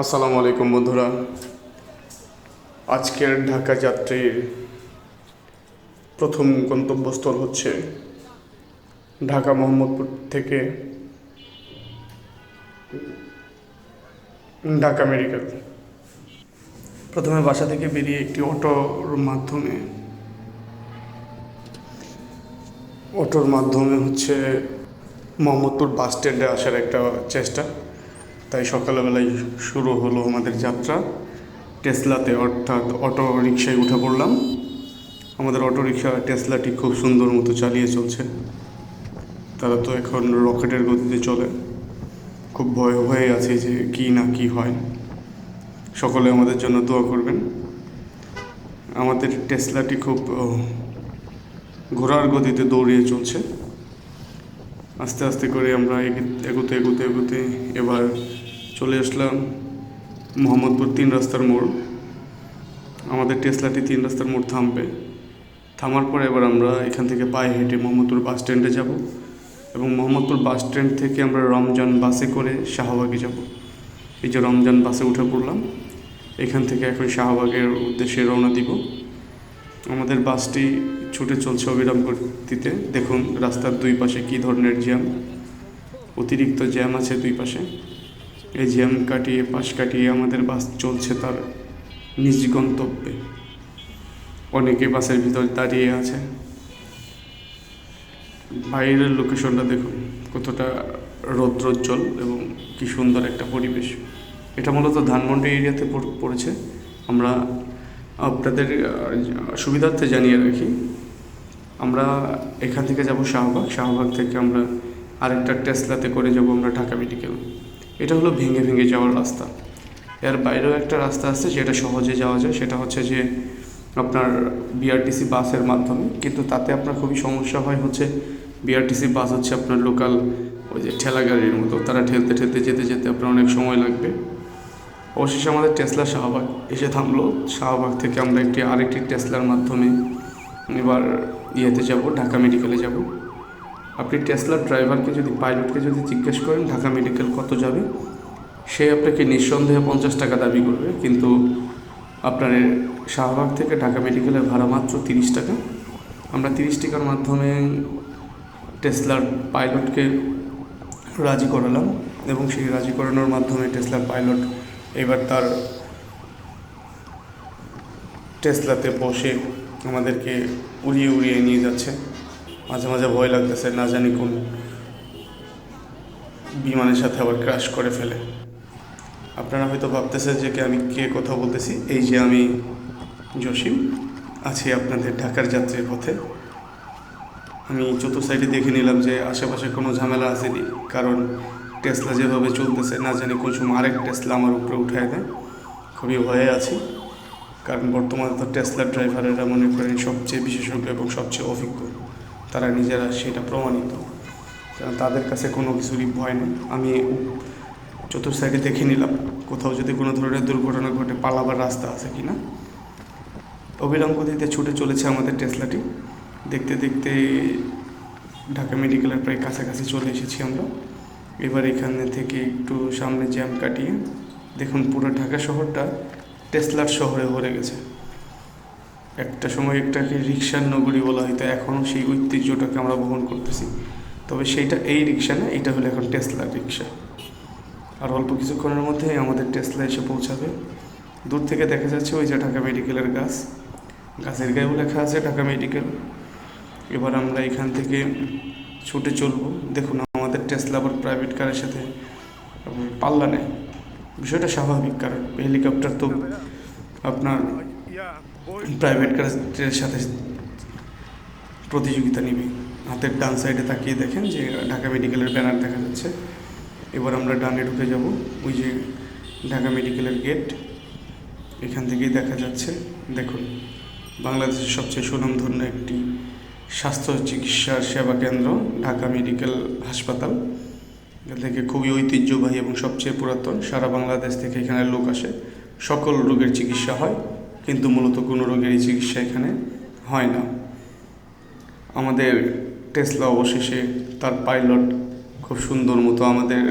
আসসালামু আলাইকুম বন্ধুরা। আজকের ঢাকা যাত্রীর প্রথম গন্তব্যস্থল হচ্ছে ঢাকা মোহাম্মদপুর থেকে ঢাকা মেডিকেল। প্রথমে বাসা থেকে বেরিয়ে একটি অটোর মাধ্যমে অটোর মাধ্যমে হচ্ছে মোহাম্মদপুর বাস স্ট্যান্ডে আসার একটা চেষ্টা। তাই সকালবেলায় শুরু হলো আমাদের যাত্রা। টেসলাতে অর্থাৎ অটো রিক্সায় উঠে পড়লাম। আমাদের অটো রিক্সা টেসলাটি খুব সুন্দর মতো চালিয়ে চলছে। তারা তো এখন রকেটের গতিতে চলে। খুব ভয় হয়ে আছে যে কি না কি হয়। সকলে আমাদের জন্য দোয়া করবেন। আমাদের টেসলাটি খুব ঘোড়ার গতিতে দৌড়িয়ে চলছে। আস্তে আস্তে করে আমরা এগি- এগোতে এগোতে এগোতে এবার চলে আসলাম মোহাম্মদপুর তিন রাস্তার মোড়। আমাদের টেসলাটি তিন রাস্তার মোড় থামবে। থামার পরে এবার আমরা এখান থেকে পায়ে হেঁটে মোহাম্মদপুর বাস স্ট্যান্ডে যাব এবং মোহাম্মদপুর বাস স্ট্যান্ড থেকে আমরা রমজান বাসে করে শাহবাগে যাব। এই যে রমজান বাসে উঠে পড়লাম, এখান থেকে এখন শাহবাগের উদ্দেশ্যে রওনা দিব। আমাদের বাসটি ছুটে চলছে অবিরাম গতিতে। দেখুন, রাস্তার দুই পাশে কী ধরনের জ্যাম। অতিরিক্ত জ্যাম আছে দুই পাশে। এই জ্যাম কাটিয়ে, পাশ কাটিয়ে আমাদের বাস চলছে তার নিজ গন্তব্যে। অনেকে বাসের ভিতর দাঁড়িয়ে আছে। বাইরের লোকেশনটা দেখুন, কতটা রৌদ্রোজ্জ্বল এবং কি সুন্দর একটা পরিবেশ। এটা মূলত ধানমন্ডি এরিয়াতে পড়েছে। আমরা আপনাদের সুবিধার্থে জানিয়ে রাখি, আমরা এখান থেকে যাব শাহবাগ। শাহবাগ থেকে আমরা আরেকটা টেসলাতে করে যাব আমরা ঢাকা মেডিকেল। এটা হলো ভেঙে ভেঙে যাওয়ার রাস্তা। এর বাইরেও একটা রাস্তা আছে, যেটা সহজে যাওয়া যায়। সেটা হচ্ছে যে আপনার বিআরটিসি বাসের মাধ্যমে। কিন্তু তাতে আপনার খুবই সমস্যা হয় হচ্ছে বিআরটিসি বাস হচ্ছে আপনার লোকাল ওই যে ঠেলা গাড়ির মতো। তারা ঠেলতে ঠেলতে যেতে যেতে আপনার অনেক সময় লাগবে। অবশেষে আমাদের টেসলা শাহবাগ এসে থামলো। শাহবাগ থেকে আমরা একটি আরেকটি টেসলার মাধ্যমে এবার ইয়েতে যাব, ঢাকা মেডিকেলে যাব। আপনি টেসলার ড্রাইভারকে যদি পাইলটকে যদি জিজ্ঞেস করেন, ঢাকা মেডিকেল কত যাবে, সে আপনাকে নিঃসন্দেহে পঞ্চাশ টাকা দাবি করবে। কিন্তু আপনার শাহবাগ থেকে ঢাকা মেডিকেলের ভাড়া মাত্র তিরিশ টাকা। আমরা তিরিশ টাকার মাধ্যমে টেসলার পাইলটকে রাজি করালাম এবং সেই রাজি করানোর মাধ্যমে টেসলার পাইলট এবার তার টেসলাতে বসে আমাদেরকে উড়িয়ে উড়িয়ে নিয়ে যাচ্ছে। মাঝে মাঝে ভয় লাগতেছে, না জানি কোন বিমানের সাথে আবার ক্রাশ করে ফেলে। আপনারা হয়তো ভাবতেছেন যে আমি কে কথা বলতেছি। এই যে আমি জসিম, আছি আপনাদের ঢাকার যাত্রীর পথে। আমি চতুর্থ সাইডে দেখে নিলাম যে আশেপাশে কোনো ঝামেলা আসেনি, কারণ টেসলা যেভাবে চলতেছে, না জানি কুসুম আরেক টেসলা আমার উপরে উঠায় দেয়। খুবই ভয়ে আছি, কারণ বর্তমানে তো টেসলার ড্রাইভারেরা মনে করেন সবচেয়ে বিশেষজ্ঞ এবং সবচেয়ে অভিজ্ঞ। তারা নিজেরা সেটা প্রমাণিত। কারণ তাদের কাছে কোনো কিছুরই ভয় নেই। আমি চতুর্থ সাইডে দেখে নিলাম, কোথাও যদি কোনো ধরনের দুর্ঘটনা ঘটে, পালাবার রাস্তা আছে কি না। অবিরাম গতিতে ছুটে চলেছে আমাদের টেসলাটি দেখতে দেখতে ঢাকা মেডিকেলের প্রায় কাছাকাছি চলে এসেছি আমরা। এবার এখানে থেকে একটু সামনে জ্যাম কাটিয়ে দেখুন পুরো ঢাকা শহরটা টেসলার শহরে ভরে গেছে। একটা সময় একটাকে রিক্সার নগরী বলা হয়তো এখনও সেই ঐতিহ্যটাকে আমরা বহন করতেছি। তবে সেইটা, এই রিক্সা না, এটা হলো এখন টেসলার রিক্সা আর অল্প কিছুক্ষণের মধ্যেই আমাদের টেসলা এসে পৌঁছাবে। দূর থেকে দেখা যাচ্ছে ওই যে ঢাকা মেডিকেলের গাছ। গাছের গায়েও লেখা আছে ঢাকা মেডিকেল। এবার আমরা এখান থেকে ছুটে চলবো। দেখুন, আমাদের টেসলা আবার প্রাইভেট কারের সাথে পাল্লা নেয়। বিষয়টা স্বাভাবিক, কারণ হেলিকপ্টার তো আপনার প্রাইভেট কারের সাথে প্রতিযোগিতা নিবে। হাতের ডান সাইডে তাকিয়ে দেখেন যে ঢাকা মেডিকেলের ব্যানার দেখা যাচ্ছে। এবার আমরা ডানে ঢুকে যাব। ওই যে ঢাকা মেডিকেলের গেট এখান থেকেই দেখা যাচ্ছে। দেখুন, বাংলাদেশের সবচেয়ে সুনামধন্য একটি স্বাস্থ্য চিকিৎসা সেবা কেন্দ্র, ঢাকা মেডিকেল হাসপাতাল। এখান থেকে খুবই ঐতিহ্যবাহী এবং সবচেয়ে পুরাতন। সারা বাংলাদেশ থেকে এখানে লোক আসে। সকল রোগের চিকিৎসা হয়। কিন্তু মূলত কোনো রোগেরই চিকিৎসা এখানে হয় না। আমাদের টেসলা অবশেষে তার পাইলট খুব সুন্দর মতো আমাদের